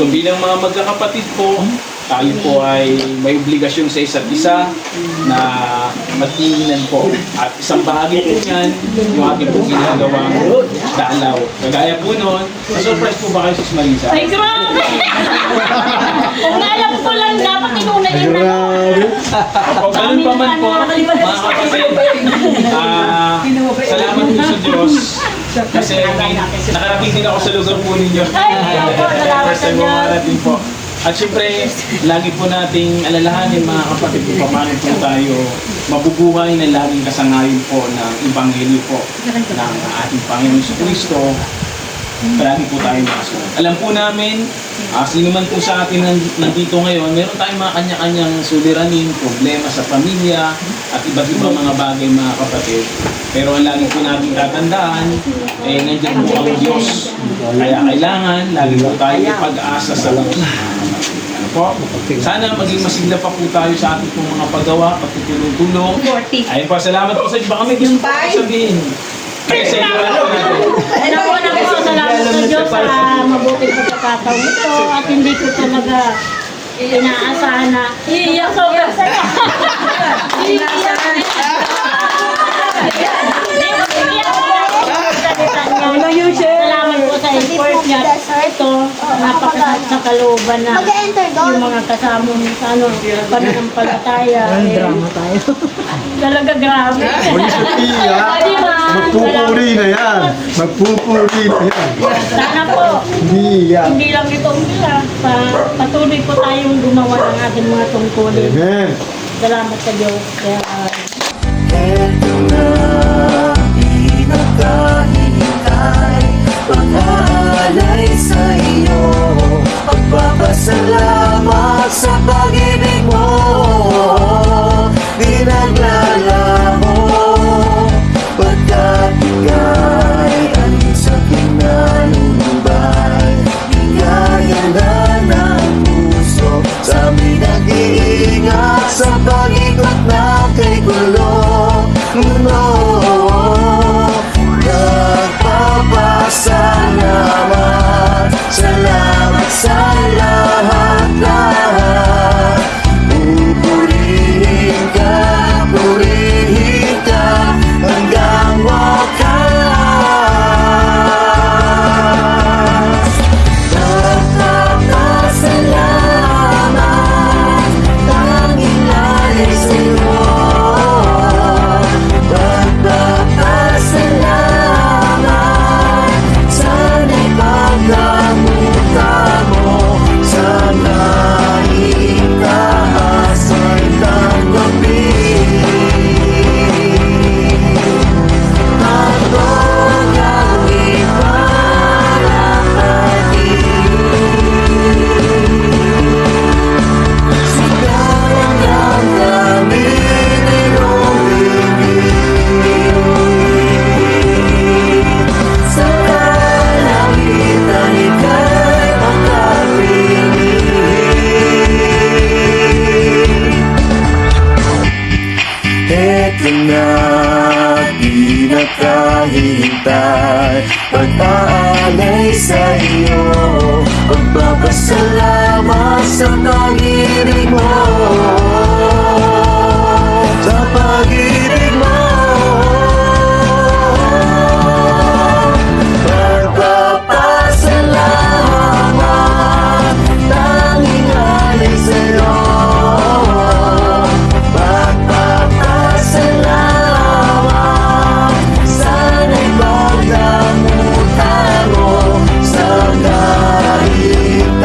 So bilang mga magkakapatid po, tayo po ay may obligasyon sa isa't isa na magtinginan po. At isang bahagi po niyan, yung ating po ginagawang dalaw. Kagaya po noon, na-surprise po ba kayo si Marisa? Ay, grabe! Kung alam ko lang, dapat inuna yun na. Opo, ganun pa man po, mga kapatid, ah, salamat po sa Diyos. Kasi nakarating din ako sa lugar po ninyo. Ay, opo, salamat First time sa po. At syempre, lagi po nating alalahanin mga kapatid kung paano po tayo mabubuhay na laging kasangayon po ng Ebanghelyo po ng ating Panginoon sa Kristo. Palagi po tayo makasunod. Alam po namin, ah, sino man po sa atin nan- nandito ngayon, meron tayong mga kanya-kanyang suliranin, problema sa pamilya, at iba't ibang mga bagay mga kapatid. Pero ang lagi po natin tatandaan, eh, nandiyan po ang Diyos. Kaya kailangan, lagi po tayo pag-asa sa Diyos. Ano po? Sana maging masigla pa po tayo sa ating pong mga paggawa, pagtutulong-tulong. Ayun po, salamat po sa Baka may gusto po sabihin. Kaya sa inyo, ano natin? Ano po po, salamat sa Diyos sa mabuting pagkakataon ito at hindi ko talaga inaasahan na iiyak saya. Iiyak. Salamat po sa effort Ito, sa kalooban na Mag-enter doon. yung mga kasama mo sa ano, pananampalataya. Ay, drama tayo. Talaga grabe. Sophia, Di ba? magpupuri na yan. Magpupuri na yan. Sana po, Hindi yan. hindi lang ito sila. Pa, patuloy po tayong gumawa ng ating mga tungkulin. Amen. Salamat sa Diyos. Kaya, Eto na pinakahintay Pag-aalay sa iyo Pagpapasalamat sa pag-ibig mo you.